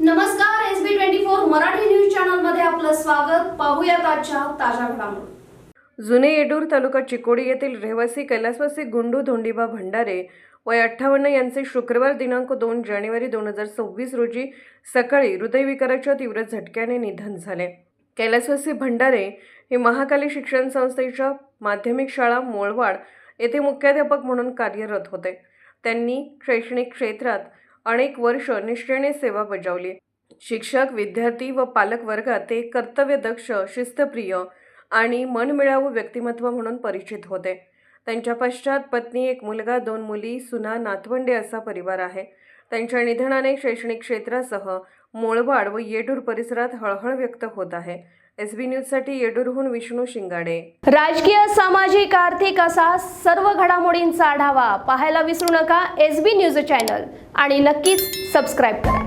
नमस्कार S B twenty four Marathi news चॅनलमध्ये आपलं स्वागत. पाहूयात आजच्या ताज्या घडामोडी. जुने येडूर तालुका चिकोडी येथील रहिवासी कैलासवासी गुंडू धोंडीबा भंडारे वय अठ्ठावन्न यांचे शुक्रवार दिनांक दोन जानेवारी दोन हजार सव्वीस रोजी सकाळी हृदयविकाराच्या तीव्र झटक्याने निधन झाले. कैलासवासी भंडारे हे महाकाली शिक्षण संस्थेच्या माध्यमिक शाळा मोळवाड येथे मुख्याध्यापक म्हणून कार्यरत होते. त्यांनी शैक्षणिक क्षेत्रात अनेक वर्ष निष्ठेने सेवा बजावली. शिक्षक विद्यार्थी व पालक वर्गात ते कर्तव्यदक्ष शिस्तप्रिय आणि मनमिळावू व्यक्तिमत्व म्हणून परिचित होते. त्यांच्या पश्चात पत्नी एक मुलगा दोन मुली सुना नातवंडे असा परिवार आहे. त्यांच्या निधनाने शैक्षणिक क्षेत्रासह मोळवाड व येडूर परिसरात हळहळ व्यक्त होत आहे. एस बी न्यूजसाठी येडूरहून विष्णू शिंगाडे. राजकीय सामाजिक आर्थिक असा सर्व घडामोडींचा आढावा पाहायला विसरू नका एस बी न्यूज चॅनल. आणि नक्कीच सबस्क्राईब करा.